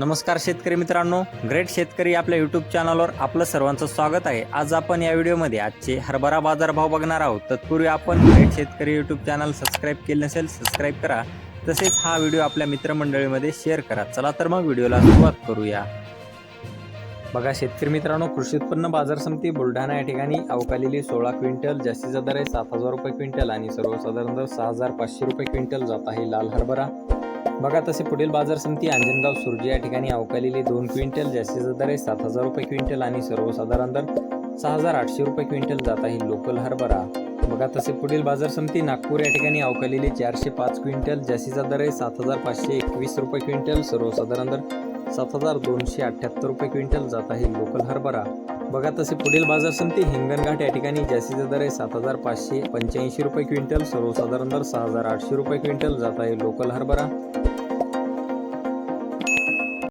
नमस्कार शेतकरी मित्रांनो ग्रेट शेतकरी आपल्या यूट्यूब चॅनलवर आपलं सर्वांचं स्वागत आहे. आज आपण या व्हिडिओमध्ये आजचे हरभरा बाजारभाव बघणार आहोत. तत्पूर्वी आपण ग्रेट शेतकरी यूट्यूब चॅनल सबस्क्राईब केले नसेल सबस्क्राईब करा. तसेच हा व्हिडिओ आपल्या मित्रमंडळीमध्ये शेअर करा. चला तर मग व्हिडिओला सुरुवात करूया. बघा शेतकरी मित्रांनो कृषी उत्पन्न बाजार समिती बुलढाणा या ठिकाणी अवकालेली सोळा क्विंटल जास्तीचा दर आहे सात हजार रुपये क्विंटल आणि सर्वसाधारण दर सहा हजार पाचशे रुपये क्विंटल जात आहे लाल हरभरा. बघा तसे पुढील बाजार समिती अंजनगाव सुरजी या ठिकाणी अवकालेली दोन क्विंटल जास्तीचा दर आहे सात हजार रुपये क्विंटल आणि सर्वसाधारण दर सहा हजार आठशे रुपये क्विंटल जात आहे लोकल हरभरा. बघा तसे पुढील बाजार समिती नागपूर या ठिकाणी अवकालेली चारशे पाच क्विंटल जास्तीचा दर आहे सात हजार पाचशे एकवीस रुपये क्विंटल सर्वसाधारण दर सात हजार दोनशे अठ्ठ्याहत्तर रुपये क्विंटल जात आहे लोकल हरभरा. बघा तसे पुढील बाजार समिती हिंगणघाट या ठिकाणी जास्तीचा दर आहे सात हजार पाचशे पंच्याऐंशी रुपये क्विंटल सर्वसाधारण दर सहा हजार आठशे रुपये क्विंटल जात आहे लोकल हरभरा.